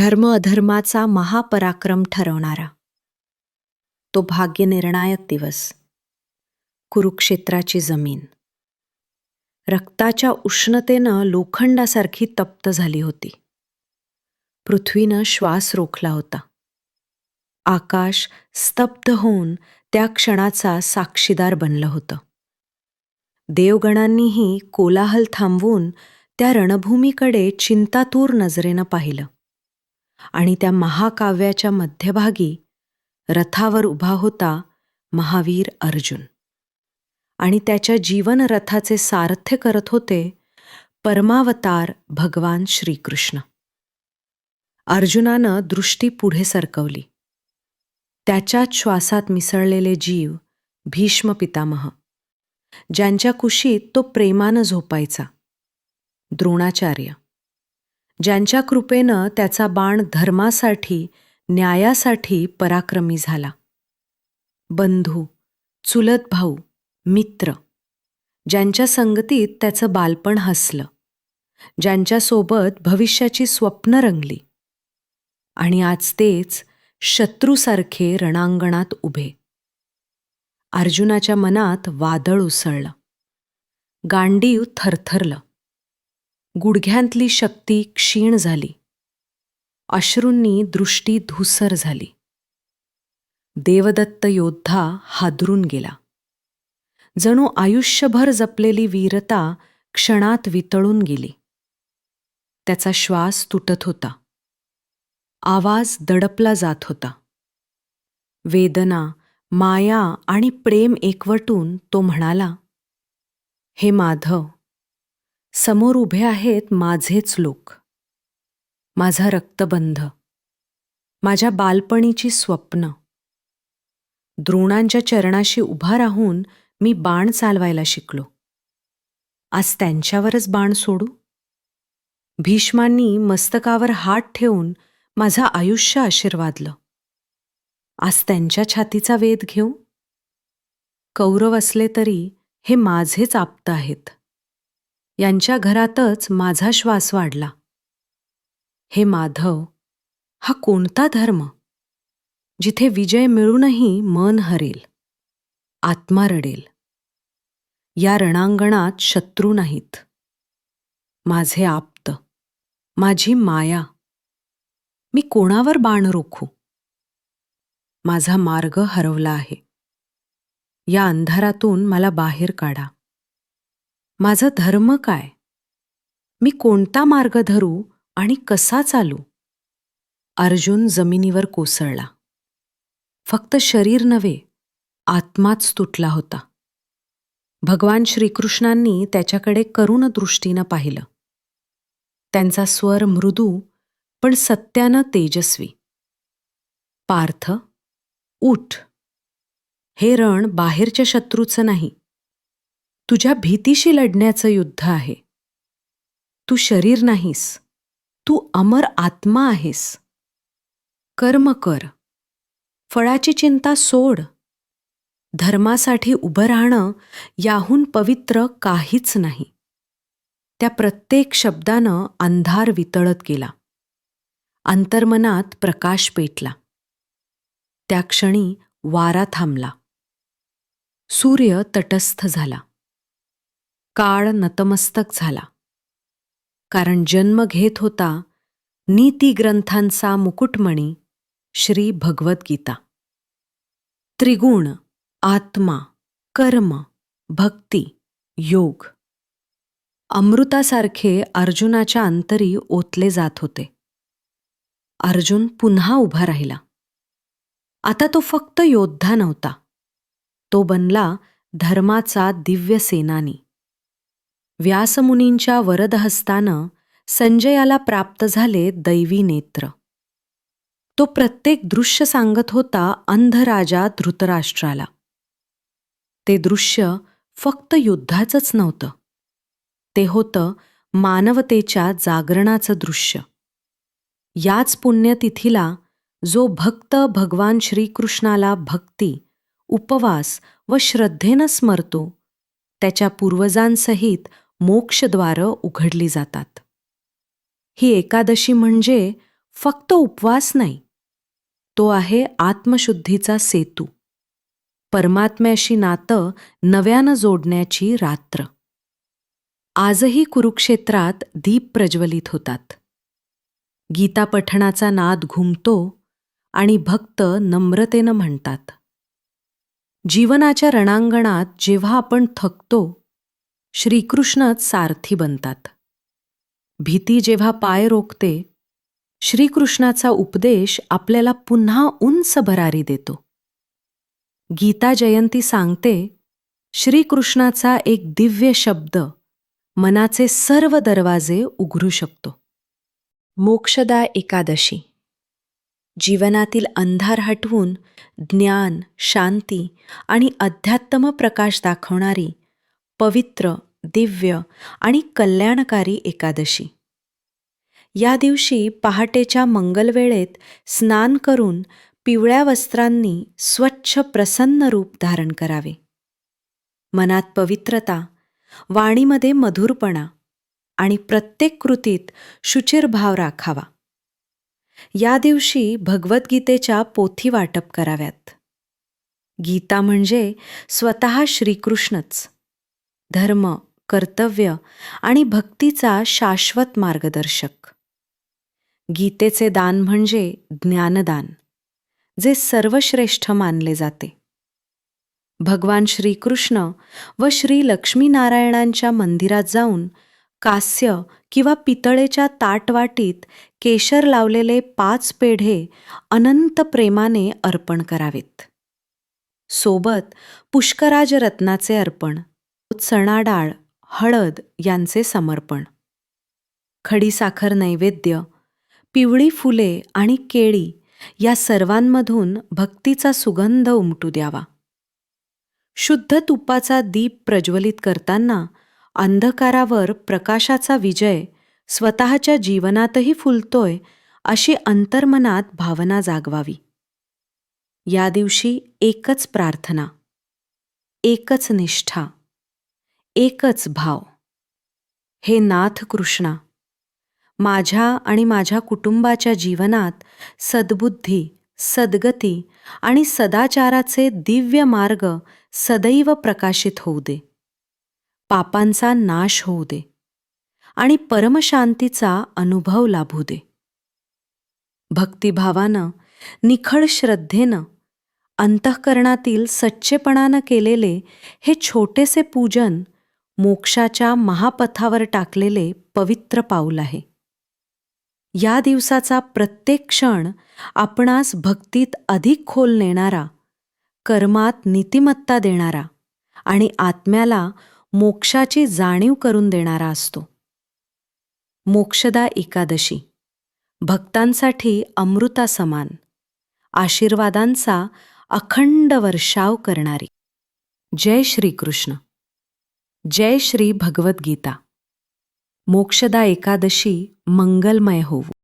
धर्म अधर्माचा महापराक्रम ठरवणारा. तो भाग्यनिर्णायक दिवस. कुरुक्षेत्राची जमीन. रक्ताच्या उष्णतेनं लोखंडासारखी तप्त झाली होती. पृथ्वीनं श्वास रोखला होता. आकाश स्तब्ध होऊन त्या क्षणाचा साक्षीदार बनलं होतं. देवगणांनीही कोलाहल थांबवून त्या रणभूमीकडे चिंतातूर नजरेनं पाहिलं. आणि त्या महाकाव्याच्या मध्यभागी रथावर उभा होता महावीर अर्जुन. आणि त्याच्या जीवन रथाचे सारथ्य करत होते परमावतार भगवान श्रीकृष्ण. अर्जुनानं दृष्टी पुढे सरकवली. त्याच्याच श्वासात मिसळलेले जीव भीष्म पितामह ज्यांच्या कुशीत तो प्रेमानं झोपायचा. द्रोणाचार्य ज्यांच्या कृपेनं त्याचा बाण धर्मासाठी न्यायासाठी पराक्रमी झाला. बंधू चुलत भाऊ मित्र ज्यांच्या संगतीत त्याचं बालपण हसलं ज्यांच्यासोबत भविष्याची स्वप्न रंगली. आणि आज तेच शत्रूसारखे रणांगणात उभे. अर्जुनाच्या मनात वादळ उसळलं. गांडीव थरथरलं. गुडघ्यांतली शक्ती क्षीण झाली. अश्रूंनी दृष्टी धुसर झाली. देवदत्त योद्धा हादरून गेला. जणू आयुष्यभर जपलेली वीरता क्षणात वितळून गेली. त्याचा श्वास तुटत होता. आवाज दडपला जात होता. वेदना माया आणि प्रेम एकवटून तो म्हणाला हे माधव समोर उभे आहेत माझेच लोक. माझा रक्तबंध. माझ्या बालपणीची स्वप्न. द्रोणांच्या चरणाशी उभा राहून मी बाण चालवायला शिकलो. आज त्यांच्यावरच बाण सोडू? भीष्मांनी मस्तकावर हात ठेवून माझं आयुष्य आशीर्वादलं. आज त्यांच्या छातीचा वेध घेऊ? कौरव असले तरी हे माझेच आप्त आहेत. यांच्या घरातच माझा श्वास वाढला. हे माधव हा कोणता धर्म? जिथे विजय मिळूनही मन हरेल आत्मा रडेल. या रणांगणात शत्रू नाहीत. माझे आप्त माझी माया मी कोणावर बाण रोखू? माझा मार्ग हरवला आहे. या अंधारातून मला बाहेर काढा. माझं धर्म काय? मी कोणता मार्ग धरू आणि कसा चालू? अर्जुन जमिनीवर कोसळला. फक्त शरीर नव्हे आत्माच तुटला होता. भगवान श्रीकृष्णांनी त्याच्याकडे करुण दृष्टीनं पाहिलं. त्यांचा स्वर मृदू पण सत्यानं तेजस्वी. पार्थ उठ. हे रण बाहेरच्या शत्रूचं नाही तुझ्या भीतीशी लढण्याचं युद्ध आहे. तू शरीर नाहीस. तू अमर आत्मा आहेस. कर्म कर. फळाची चिंता सोड. धर्मासाठी उभं राहणं याहून पवित्र काहीच नाही. त्या प्रत्येक शब्दानं अंधार वितळत गेला. अंतर्मनात प्रकाश पेटला. त्या क्षणी वारा थांबला. सूर्य तटस्थ झाला. काळ नतमस्तक झाला. कारण जन्म घेत होता नीती ग्रंथांचा मुकुटमणी श्री भगवद्गीता. त्रिगुण आत्मा कर्म भक्ती योग अमृतासारखे अर्जुनाच्या अंतरी ओतले जात होते. अर्जुन पुन्हा उभा राहिला. आता तो फक्त योद्धा नव्हता. तो बनला धर्माचा दिव्य सेनानी. व्यासमुनींच्या वरदहस्तानं संजयाला प्राप्त झाले दैवी नेत्र. तो प्रत्येक दृश्य सांगत होता अंधराजा धृतराष्ट्राला. ते दृश्य फक्त युद्धाचंच नव्हतं. ते होतं मानवतेच्या जागरणाचं दृश्य. याच पुण्यतिथीला जो भक्त भगवान श्रीकृष्णाला भक्ती उपवास व श्रद्धेनं स्मरतो त्याच्या पूर्वजांसहित मोक्षद्वारं उघडली जातात. ही एकादशी म्हणजे फक्त उपवास नाही तो आहे आत्मशुद्धीचा सेतू. परमात्म्याशी नातं नव्यानं जोडण्याची रात्र. आजही कुरुक्षेत्रात दीप प्रज्वलित होतात. गीता पठणाचा नाद घुमतो आणि भक्त नम्रतेनं म्हणतात. जीवनाच्या रणांगणात जेव्हा आपण थकतो श्रीकृष्णच सारथी बनतात. भीती जेव्हा पाय रोखते श्रीकृष्णाचा उपदेश आपल्याला पुन्हा उंच भरारी देतो. गीता जयंती सांगते श्रीकृष्णाचा एक दिव्य शब्द मनाचे सर्व दरवाजे उघडू शकतो. मोक्षदा एकादशी. जीवनातील अंधार हटवून ज्ञान शांती आणि अध्यात्म प्रकाश दाखवणारी पवित्र दिव्य आणि कल्याणकारी एकादशी. या दिवशी पहाटेच्या मंगलवेळेत स्नान करून पिवळ्या वस्त्रांनी स्वच्छ प्रसन्न रूप धारण करावे. मनात पवित्रता वाणीमध्ये मधुरपणा आणि प्रत्येक कृतीत शुचिर भाव राखावा. या दिवशी भगवद्गीतेच्या पोथी वाटप कराव्यात. गीता म्हणजे स्वतः श्रीकृष्णच. धर्म कर्तव्य आणि भक्तीचा शाश्वत मार्गदर्शक. गीतेचे दान म्हणजे ज्ञानदान जे सर्वश्रेष्ठ मानले जाते. भगवान श्रीकृष्ण व श्री लक्ष्मीनारायणांच्या मंदिरात जाऊन कास्य किंवा पितळेच्या ताटवाटीत केशर लावलेले पाच पेढे अनंत प्रेमाने अर्पण करावेत. सोबत पुष्कराज रत्नाचे अर्पण चणा डाळ हळद यांचे समर्पण. खडीसाखर नैवेद्य पिवळी फुले आणि केळी या सर्वांमधून भक्तीचा सुगंध उमटू द्यावा. शुद्ध तुपाचा दीप प्रज्वलित करताना अंधकारावर प्रकाशाचा विजय स्वतःच्या जीवनातही फुलतोय अशी अंतर्मनात भावना जागवावी. या दिवशी एकच प्रार्थना एकच निष्ठा. एकच भाव. हे नाथ कृष्णा माझ्या आणि माझ्या कुटुंबाच्या जीवनात सद्बुद्धी सद्गती आणि सदाचाराचे दिव्य मार्ग सदैव प्रकाशित होऊ दे. पापांचा नाश होऊ दे आणि परमशांतीचा अनुभव लाभू दे. भक्तिभावानं निखळ श्रद्धेनं अंतःकरणातील सच्चेपणानं केलेले हे छोटेसे पूजन मोक्षाच्या महापथावर टाकलेले पवित्र पाऊल आहे. या दिवसाचा प्रत्येक क्षण आपणास भक्तीत अधिक खोल नेणारा कर्मात नीतिमत्ता देणारा आणि आत्म्याला मोक्षाची जाणीव करून देणारा असतो. मोक्षदा एकादशी. भक्तांसाठी अमृता समान. आशीर्वादांचा अखंड वर्षाव करणारी. जय श्रीकृष्ण. जय श्री भगवद्गीता. मोक्षदा एकादशी मंगलमय होवो.